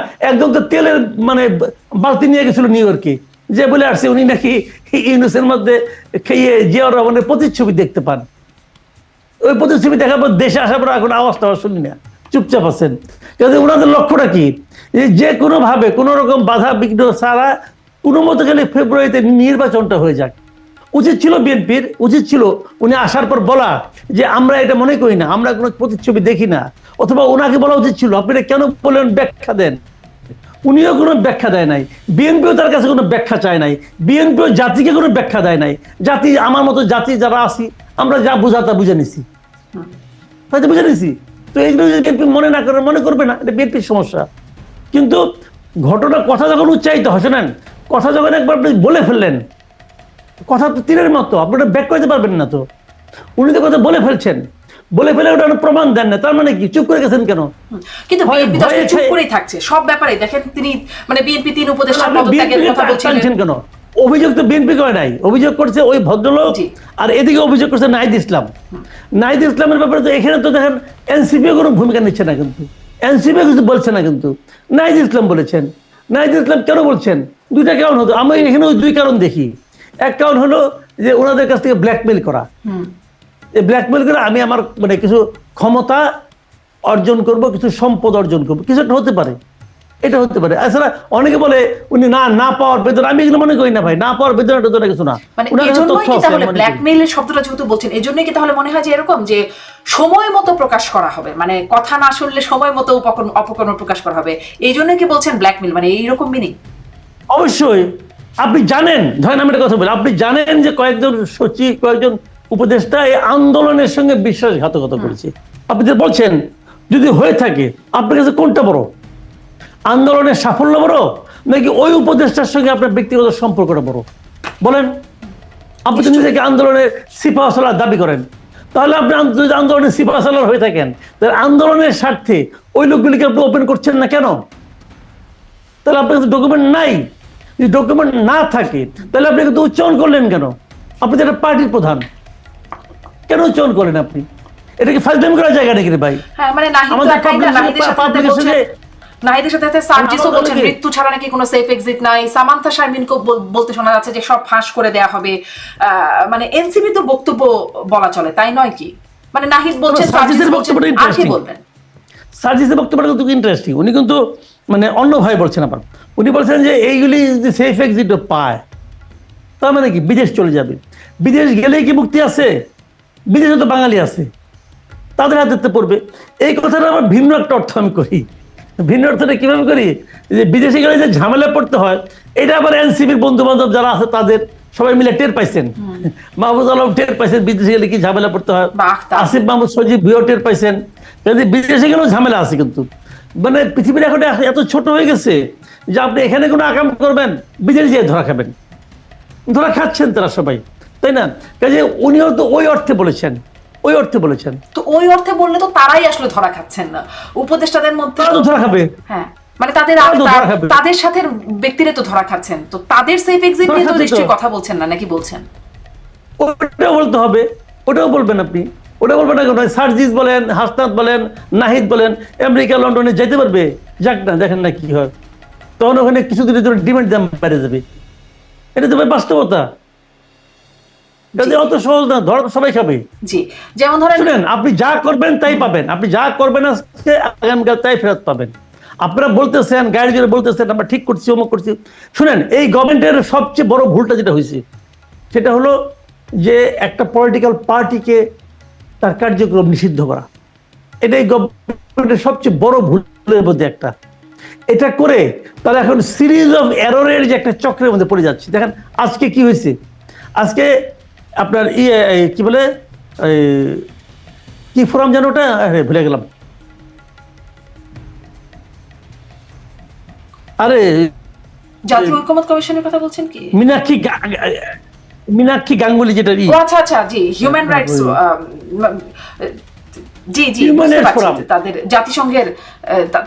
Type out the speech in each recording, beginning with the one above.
একদম তো তেলের মানে বালতি নিয়ে গেছিল নিউ ইয়র্কে যে বলে আসছে, উনি নাকি ইউনুসের মধ্যে খেয়ে জিয়াউর রহমানের প্রতিচ্ছবি দেখতে পান। ওই প্রতিচ্ছবি দেখার পর দেশে আসার পর এখন আওয়াজ টাওয়াজ শুনি না। চুপচাপ আছেন। কিন্তু ওনাদের লক্ষ্যটা কি? যে যে কোনোভাবে কোনো রকম বাধা বিঘ্ন ছাড়া কোনো মতো গেলে ফেব্রুয়ারিতে নির্বাচনটা হয়ে যাক। উচিত ছিল বিএনপির, উচিত ছিল উনি আসার পর বলা যে আমরা এটা মনে করি না, আমরা কোনো প্রতিচ্ছবি দেখি না। অথবা ওনাকে বলা উচিত ছিল, আপনি এটা কেন বললেন ব্যাখ্যা দেন। উনিও কোনো ব্যাখ্যা দেয় নাই, বিএনপিও তার কাছে কোনো ব্যাখ্যা চায় নাই, বিএনপিও জাতিকে কোনো ব্যাখ্যা দেয় নাই। জাতি, আমার মতো জাতি যারা আছি, আমরা যা বুঝা তা বুঝে নিছি। হয়তো বুঝে নিছি? তো এইগুলো যদি বিএনপি মনে না করে, মনে করবে না, এটা বিএনপির সমস্যা। কিন্তু ঘটনা, কথা যখন উচ্চারিত হয়, শোনেন, কথা যখন একবার আপনি বলে ফেললেন কথা তো তীরের মতো আপনি ওটা ব্যাক করতে পারবেন না তো। উনি তো কথা বলে ফেলছেন। বলে ফেলে ওটা প্রমাণ দেন না তার মানে কি? চুপ করে গেছেন কেন? কিন্তু বিএনপি তো চুপ করেই থাকছে সব ব্যাপারে দেখেন তিনি মানে বিএনপি তিন উপদেষ্টার আপনি পদত্যাগের কথা বলছিলেন। কেন? অভিযোগ তো বিএনপি করে নাই। অভিযোগ করছে ওই ভদ্রলোক আর এদিকে অভিযোগ করছে নাহিদ ইসলাম। নাহিদ ইসলামের ব্যাপারে তো এখানে তো দেখেন এনসিপি কোনো ভূমিকা নিচ্ছে না কিন্তু। এনসিপি কিছু বলছে না কিন্তু। নাহিদ ইসলাম বলেছেন। নাহিদ ইসলাম কেন বলছেন? দুইটা কারণ হতো। আমি এখানে ওই দুই কারণ দেখি। এক কারণ হলো যে ওনাদের কাছ থেকে ব্ল্যাকমেল করা। এই ব্ল্যাকমেল করে আমি আমার মানে কিছু ক্ষমতা অর্জন করব কিছু সম্পদ অর্জন করব। কিছু একটা হতে পারে। এটা হতে পারে। এছাড়া অনেকে বলে উনি না না পাওয়ার বেতন আমি এগুলো মনে করি না ভাই। না পাওয়ার বেতন টেতন কিছু না। মানে তাহলে ব্ল্যাকমেইলের শব্দটা যেহেতু বলছেন এজন্যই কি তাহলে মনে হয় যে এরকম যে সময় মতো প্রকাশ করা হবে? মানে কথা না শুনলে সময় মতো অপকর্ম প্রকাশ করা হবে। এই জন্যই কি বলছেন ব্ল্যাকমেইল মানে এইরকম মিনিং অবশ্যই। আপনি জানেন ধরেন আমি একটা কথা বলি আপনি জানেন যে কয়েকজন সচিব কয়েকজন উপদেষ্টা এই আন্দোলনের সঙ্গে বিশ্বাসঘাতকতা করেছে। আপনি যে বলছেন যদি হয়ে থাকে আপনার কাছে কোনটা বড়? আন্দোলনের সাফল্য বড়? নাকি ওই উপদেষ্টার সঙ্গে আপনার ব্যক্তিগত সম্পর্কটা বড়? বলেন। আপনি তো নিজেকে আন্দোলনের সিপা সালার দাবি করেন তাহলে আপনি যদি আন্দোলনের সিপা সালার হয়ে থাকেন তাহলে আন্দোলনের স্বার্থে ওই লোকগুলিকে আপনি ওপেন করছেন না কেন? তাহলে আপনার কাছে ডকুমেন্ট নাই। যদি ডকুমেন্ট না থাকে তাহলে আপনি কিন্তু উচ্চারণ করলেন কেন? আপনি তো একটা পার্টির প্রধান। কেন উচ্চারণ করেন আপনি? এটা কি ফার্স্ট করার জায়গা নাকি রে ভাই? হ্যাঁ মানে আমাদের নাহিদের সাথে সাথে সার্জিসও বলছেন মৃত্যু ছাড়া নাকি কোনো সেফ এক্সিট নাই। সামান্থা শারমিনকে বলতে শোনা যাচ্ছে যে সব ফাঁস করে দেয়া হবে। মানে এনসিপি তো বক্তব্য বলা চলে তাই নয় কি? মানে নাহিদ বলছেন সার্জিসের বক্তব্যটা কি বলবেন? সার্জিসের বক্তব্যটা কিন্তু ইন্টারেস্টিং উনি কিন্তু মানে অন্য ভাই বলছেন আবার। উনি বলছেন যে এইগুলি যদি সেফ এক্সিট পায় তার মানে কি? বিদেশ চলে যাবে। বিদেশ গেলেই কি মুক্তি আছে? বিদেশে তো বাঙালি আছে। তাদের হাতে পড়বে। এই কথাটা আমার ভিন্ন একটা অর্থ আমি করি। ভিন্ন অর্থটা কীভাবে করি? যে বিদেশে গেলে যে ঝামেলা পড়তে হয় এটা আবার এনসিবির বন্ধু বান্ধব যারা আছে তাদের সবাই মিলে টের পাইছেন। মাহবুজ আলম টের পাইছেন বিদেশে গেলে কি ঝামেলা পড়তে হয়? আসিফ মাহমুদ সজিব ভিও টের পাইছেন। কিন্তু বিদেশে গেলেও ঝামেলা আছে কিন্তু। মানে পৃথিবীর এখন এত ছোট হয়ে গেছে যে আপনি এখানে কোনো আকাম করবেন বিদেশে যেয়ে ধরা খাবেন। ধরা খাচ্ছেন তারা সবাই তাই না? কাজে উনিও তো ওই অর্থে বলেছেন ওই অর্থে বলেছেন। তো ওই অর্থে বললে তো তারাই আসলে ধরা খাচ্ছেন না। উপদেষ্টাদের মধ্যে তারা তো ধরা খাবে। হ্যাঁ মানে তাদের। তাদের সাথে ব্যক্তিরা তো ধরা খাচ্ছেন। তো তাদের সেফ এক্সিট নিয়ে তো। নিশ্চয়ই কথা বলছেন না নাকি বলছেন? ওটাও বলতে হবে ওটাও বলবেন আপনি। ওটা বলবেন না কেন? সার্জিস বলেন হাসনাত বলেন নাহিদ বলেন আমেরিকা লন্ডনে যেতে পারবে? যাক না দেখেন না কি হয়। তখন ওখানে কিছুদিনের জন্য ডিমান্ড দাম বেড়ে যাবে। এটা তো বাস্তবতা। কাজে অত সহজ না ধর সবাই খাবে। জি যেমন ধরেন শুনেন আপনি যা করবেন তাই পাবেন। আপনি যা করবেন আজকে আগামীকাল তাই ফেরত পাবেন। আপনারা বলতেছেন গাড়ি জোরে বলতেছেন আমরা ঠিক করছি অমুক করছি। শুনেন এই গভর্নমেন্টের সবচেয়ে বড় ভুলটা যেটা হয়েছে সেটা হলো যে একটা পলিটিক্যাল পার্টিকে তার কার্যক্রম নিষিদ্ধ করা। এটাই গভর্নমেন্টের সবচেয়ে বড় ভুলের মধ্যে একটা। এটা করে তারা এখন সিরিজ অফ এররের যে একটা চক্রের মধ্যে পড়ে যাচ্ছে। দেখেন আজকে কি হয়েছে? আজকে আপনার ইয়ে কি বলে? কি ফোরাম যেন ওটা? ভুলে গেলাম। আরে জাতীয় ঐক্যমত কমিশনের কথা বলছেন কি? মীনাক্ষী মীনাক্ষী গাঙ্গুলি যেটা আচ্ছা আচ্ছা জি হিউম্যান রাইটস জি জি। তাদের জাতিসংঘের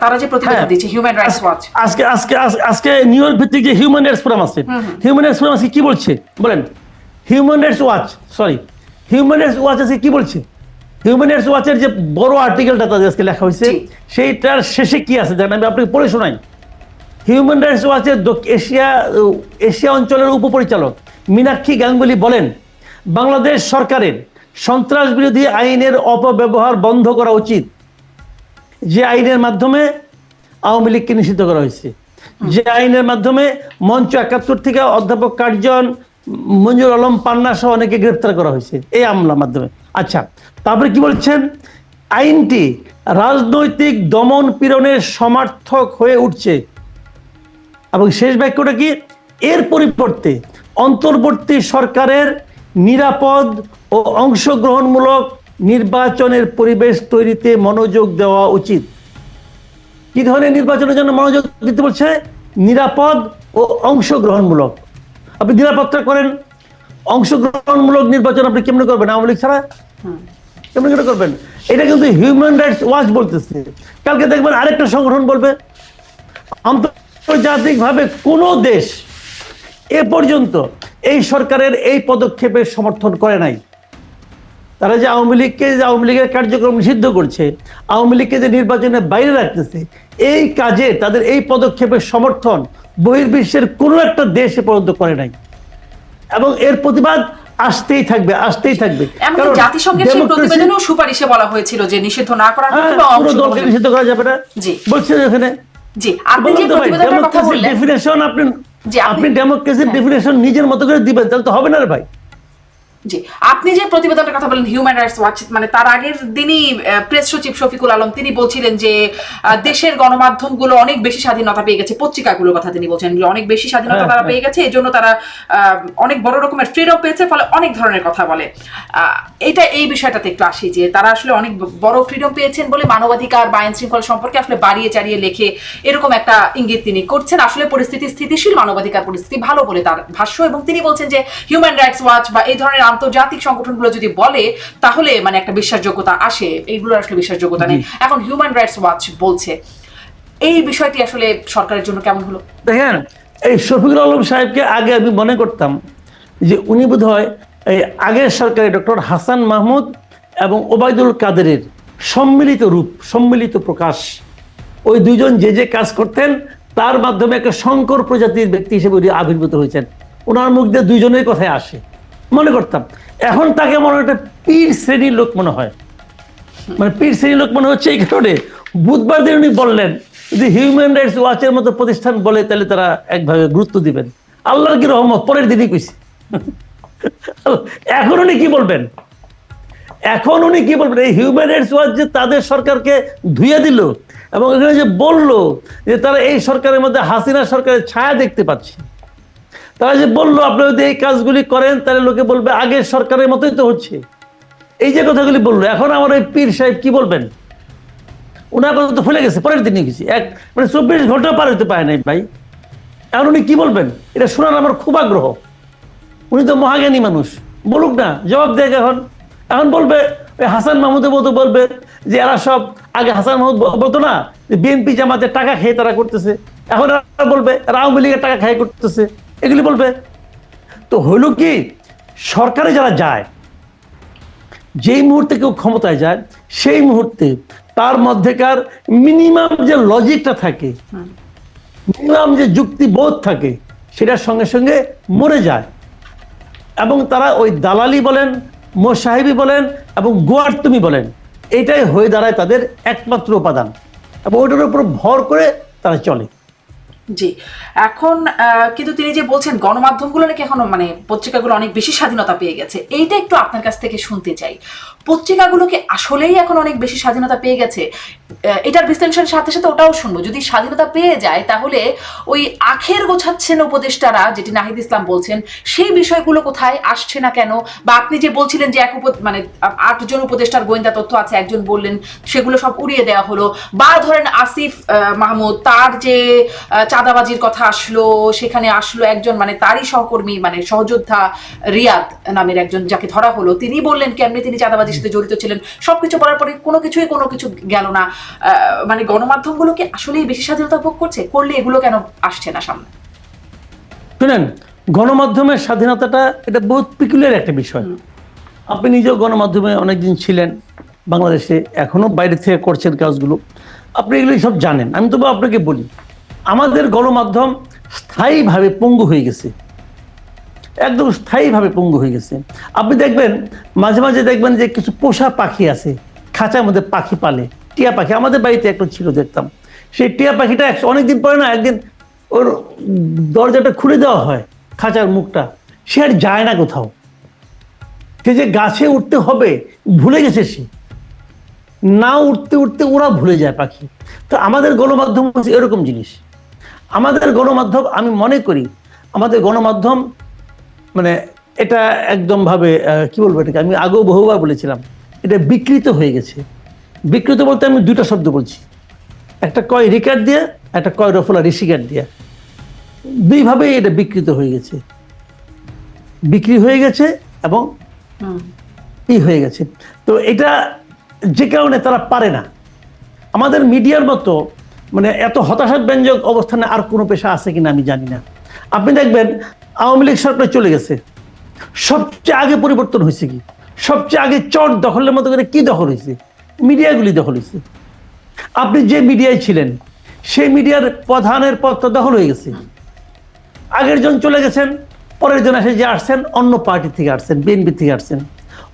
তারা যে প্রতিবেদন। দিচ্ছে হিউম্যান রাইটস ওয়াচ আজকে আজকে আজকে নিউ ইয়র্ক ভিত্তিক যে হিউম্যান রাইটস ফোরাম আছে হিউম্যান রাইটস ফোরাম আজকে কি বলছে? বলেন। Human Rights Watch sorry Human Rights Watch আজকে কি বলছে? হিউম্যান রাইটস ওয়াচের যে বড় আর্টিকেলটা তাদের আজকে লেখা হয়েছে সেইটার শেষে কি আছে? দেখেন আমি আপনাকে পড়ে শোনাই। হিউম্যান রাইটস ওয়াচের এশিয়া এশিয়া অঞ্চলের উপপরিচালক মীনাক্ষী গাঙ্গুলি বলেন, বাংলাদেশ সরকারের সন্ত্রাস বিরোধী আইনের অপব্যবহার বন্ধ করা উচিত। যে আইনের মাধ্যমে আওয়ামী লীগকে নিষিদ্ধ করা হয়েছে। যে আইনের মাধ্যমে মঞ্চ একাত্তর থেকে অধ্যাপক কার্জন, মঞ্জুর আলম পান্না সহ অনেকে গ্রেপ্তার করা হয়েছে। এই আমলার মাধ্যমে। আচ্ছা তারপরে কি বলছেন? আইনটি রাজনৈতিক দমন পীড়নের সমার্থক হয়ে উঠছে। এবং শেষ বাক্যটা কি? এর পরিবর্তে অন্তর্বর্তী সরকারের নিরাপদ ও অংশগ্রহণমূলক নির্বাচনের পরিবেশ তৈরিতে মনোযোগ দেওয়া উচিত। কি ধরনের নির্বাচনের জন্য মনোযোগ দিতে বলছে? নিরাপদ ও অংশগ্রহণমূলক। আপনি নিরাপত্তা করেন। অংশগ্রহণমূলক নির্বাচন আপনি কেমনে করবেন? আওয়ামী লীগ ছাড়া? কেমন করে করবেন? এটা কিন্তু হিউম্যান রাইটস ওয়াচ বলতেছে। কালকে দেখবেন আরেকটা সংগঠন বলবে। আন্তর্জাতিকভাবে কোনো দেশ এ পর্যন্ত এই সরকারের এই পদক্ষেপের সমর্থন করে নাই। তারা যে আওয়ামী লীগকে যে আওয়ামী লীগের কার্যক্রম নিষিদ্ধ করছে আওয়ামী লীগকে যে নির্বাচনের বাইরে রাখতেছে এই কাজে তাদের এই পদক্ষেপের সমর্থন বহির্বিশ্বের কোনো একটা দেশ এ পর্যন্ত করে নাই। এবং এর প্রতিবাদ আসতেই থাকবে আসতেই থাকবে। এমনকি জাতিসংঘের সেই প্রতিবেদনেও সুপারিশে বলা হয়েছিল যে নিষিদ্ধ না করার হ্যাঁ, নিষিদ্ধ করা যাবে না। বলছে এখানে জি আপনি যে প্রতিবেদনের কথা বললেন ডেফিনেশন আপনি আপনি- আপনি ডেমোক্রেসির হ্যাঁ। ডেফিনেশন নিজের মতো করে দিবেন তাহলে তো হবে না রে ভাই জি আপনি যে প্রতিবেদনের কথা বলেন হিউম্যান রাইটস ওয়াচ মানে তার আগের দিনই প্রেস সচিব শফিকুল আলম তিনি বলছিলেন যে দেশের গণমাধ্যমগুলো অনেক বেশি স্বাধীনতা পেয়ে গেছে পত্রিকাগুলোর কথা তিনি বলছেন যে অনেক বেশি স্বাধীনতা হ্যাঁ, তারা হ্যাঁ। পেয়ে গেছে এই জন্য তারা অনেক বড় রকমের ফ্রিডম পেয়েছে ফলে অনেক ধরনের কথা বলে এটা এই বিষয়টাতে একটু আসি যে তারা আসলে অনেক বড় ফ্রিডম পেয়েছেন বলে মানবাধিকার বা আইন শৃঙ্খলা সম্পর্কে আসলে বাড়িয়ে চাড়িয়ে লেখে এরকম একটা ইঙ্গিত তিনি করছেন আসলে পরিস্থিতি স্থিতিশীল মানবাধিকার পরিস্থিতি ভালো বলে তার ভাষ্য এবং তিনি বলছেন যে হিউম্যান রাইটস ওয়াচ বা এই ধরনের আন্তর্জাতিক সংগঠনগুলো যদি বলে তাহলে মানে একটা বিশ্বাসযোগ্যতা আসে। এইগুলো আসলে বিশ্বাসযোগ্যতা নেই। এখন হিউম্যান রাইটস ওয়াচ বলছে এই বিষয়টি আসলে সরকারের জন্য কেমন হলো? দেখেন এই শফিকুল আলম সাহেবকে আগে আমি মনে করতাম যে উনি বোধ হয় এই আগের সরকারে ডক্টর হাসান মাহমুদ এবং ওবায়দুল কাদেরের সম্মিলিত রূপ সম্মিলিত প্রকাশ। ওই দুইজন যে যে কাজ করতেন তার মাধ্যমে একটা শঙ্কর প্রজাতির ব্যক্তি হিসেবে উনি আবির্ভূত হয়েছেন। ওনার মুখ দিয়ে দুইজনের কথাই আসে। মনে করতাম। এখন তাকে মনে একটা পীর শ্রেণির লোক মনে হয়। মানে পীর শ্রেণির লোক মনে হচ্ছে এই কারণে। বুধবার দিন উনি বললেন, যদি হিউম্যান রাইটস ওয়াচের মতো প্রতিষ্ঠান বলে, তাহলে তারা একভাবে গুরুত্ব দিবেন। আল্লাহর কি রহমত, পরের দিনই কইছে। এখন উনি কি বলবেন? এখন উনি কি বলবেন? এই হিউম্যান রাইটস ওয়াচ যে তাদের সরকারকে ধুয়ে দিল এবং এখানে যে বলল যে তারা এই সরকারের মধ্যে হাসিনা সরকারের ছায়া দেখতে পাচ্ছে। তারা যে বলল আপনারা যদি এই কাজগুলি করেন, তাহলে লোকে বলবে, আগের সরকারের মতোই তো হচ্ছে। এই যে কথাগুলি বলল, এখন আমার ওই পীর সাহেব কি বলবেন? ওনার কথা তো ভুলে গেছে, পরের দিনই গেছি। এক মানে চব্বিশ ঘণ্টা পার হতে পারে নাই ভাই। এখন উনি কি বলবেন? এটা শোনার আমার খুব আগ্রহ। উনি তো মহাজ্ঞানী মানুষ। বলুক না, জবাব দেখ এখন। এখন বলবে, ওই হাসান মাহমুদের মতো বলবে যে, এরা সব আগে হাসান মাহমুদ বলতো না, যে, বিএনপি জামাতে টাকা খেয়ে তারা করতেছে। এখন বলবে, এরা আওয়ামী লীগের টাকা খেয়ে করতেছে। এগুলি বলবে। তো হইল কি সরকারে যারা যায় যেই মুহূর্তে কেউ ক্ষমতায় যায় সেই মুহূর্তে তার মধ্যেকার মিনিমাম যে লজিকটা থাকে মিনিমাম যে যুক্তিবোধ থাকে সেটার সঙ্গে সঙ্গে মরে যায়। এবং তারা ওই দালালি বলেন মোসাহেবি বলেন এবং গোয়ার তুমি বলেন এটাই হয়ে দাঁড়ায় তাদের একমাত্র উপাদান। এবং ওইটার উপর ভর করে তারা চলে। জি। এখন কিন্তু তিনি যে বলছেন গণমাধ্যমগুলো নাকি এখনও মানে পত্রিকাগুলো অনেক বেশি স্বাধীনতা পেয়ে গেছে, এইটা একটু আপনার কাছ থেকে শুনতে চাই। পত্রিকাগুলোকে আসলেই এখন অনেক বেশি স্বাধীনতা পেয়ে গেছে? এটার বিশ্লেষণের সাথে সাথে ওটাও শুনব। যদি স্বাধীনতা পেয়ে যায়, তাহলে ওই আখের গোছাচ্ছেন উপদেষ্টারা, যেটি নাহিদ ইসলাম বলছেন, সেই বিষয়গুলো কোথায়, আসছে না কেন? বা আপনি যে বলছিলেন যে এক উপ- মানে আটজন উপদেষ্টার গোয়েন্দা তথ্য আছে, একজন বললেন, সেগুলো সব উড়িয়ে দেওয়া হলো। বা ধরেন আসিফ মাহমুদ, তার যে চাঁদাবাজির কথা আসলো সেখানে আসলো একজন মানে তারই সহকর্মী মানে সহযোদ্ধা রিয়াদ নামের একজন যাকে ধরা হলো। তিনি বললেন কেমনি তিনি চাঁদাবাজির সাথে জড়িত ছিলেন? সবকিছু বলার পরে কোনো কিছুই কোনো কিছু গেল না। মানে গণমাধ্যমগুলোকে আসলেই বেশি স্বাধীনতা ভোগ করছে? করলে এগুলো কেন আসছে না সামনে? শুনেন গণমাধ্যমের স্বাধীনতাটা এটা বহুত পিকুলিয়ার একটা বিষয়। আপনি নিজেও গণমাধ্যমে অনেকদিন ছিলেন বাংলাদেশে এখনও বাইরে থেকে করছেন কাজগুলো। আপনি এগুলো সব জানেন। আমি তবু আপনাকে বলি আমাদের গণমাধ্যম স্থায়ীভাবে পঙ্গু হয়ে গেছে। একদম স্থায়ীভাবে পঙ্গু হয়ে গেছে। আপনি দেখবেন, মাঝে মাঝে দেখবেন যে কিছু পোষা পাখি আছে, খাঁচার মধ্যে পাখি পালে, টিয়া পাখি। আমাদের বাড়িতে একটা ছিল দেখতাম। সেই টিয়া পাখিটা অনেকদিন পরে না একদিন ওর দরজাটা খুলে দেওয়া হয়, খাঁচার মুখটা। সে আর যায় না কোথাও। সে যে গাছে উঠতে হবে, ভুলে গেছে সে। না উঠতে উঠতে ওরা ভুলে যায় পাখি। তো আমাদের গণমাধ্যম হচ্ছে এরকম জিনিস। আমাদের গণমাধ্যম আমি মনে করি আমাদের গণমাধ্যম মানে এটা একদম ভাবে কি বলব এটাকে? আমি আগেও বহুবার বলেছিলাম এটা বিকৃত হয়ে গেছে। বিকৃত বলতে আমি দুটো শব্দ বলছি। একটা কয় রিকার্ড দিয়ে একটা কয় রফলা ঋষিকার দিয়ে। দুইভাবেই এটা বিকৃত হয়ে গেছে। বিক্রি হয়ে গেছে এবং ই হয়ে গেছে। তো এটা যে কারণে তারা পারে না। আমাদের মিডিয়ার মতো মানে এত হতাশাব্যঞ্জক অবস্থানে আর কোনো পেশা আছে কিনা আমি জানি না। আপনি দেখবেন, আওয়ামী লীগ সরকার চলে গেছে। সবচেয়ে আগে পরিবর্তন হয়েছে কি? সবচেয়ে আগে চট দখলের মতো করে কি দখল হয়েছে? মিডিয়াগুলি দখল হয়েছে। আপনি যে মিডিয়ায় ছিলেন, সেই মিডিয়ার প্রধানের পদটা দখল হয়ে গেছে। আগের জন চলে গেছেন, পরের জন এসে যে আসছেন, অন্য পার্টি থেকে আসছেন, বিএনপি থেকে আসছেন।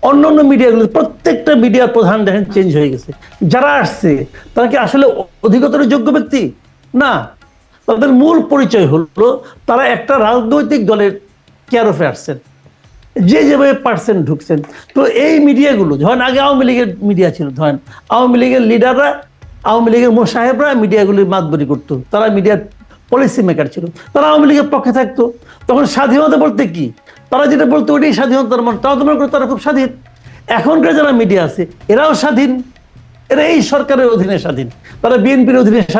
অন্য অন্য মিডিয়াগুলো প্রত্যেকটা মিডিয়ার প্রধান দেখেন চেঞ্জ হয়ে গেছে। যারা আসছে, তারা কি আসলে অধিকতর যোগ্য ব্যক্তি? না। তাদের মূল পরিচয় হলো, তারা একটা রাজনৈতিক দলের কেয়ারফে আসছেন। যে যেভাবে পার্সেন্ট ঢুকছেন। তো এই মিডিয়াগুলো ধরেন আগে আওয়ামী লীগের মিডিয়া ছিল, ধরেন আওয়ামী লীগের লিডাররা আওয়ামী লীগের মোসাহেবরা মিডিয়াগুলির মাতবরি করতো। তারা মিডিয়ার পলিসি মেকার ছিল। তারা আওয়ামী লীগের পক্ষে থাকতো। তখন স্বাধীনতা বলতে কি? তারা যেটা বলতো ওটাই স্বাধীনতার মানে তারা তো করে তারা খুব স্বাধীন। এখনকার যারা মিডিয়া আছে, এরাও স্বাধীন। এরা এই সরকারের অধীনে স্বাধীন। তারা বিএনপির অধীনে স্বাধীন।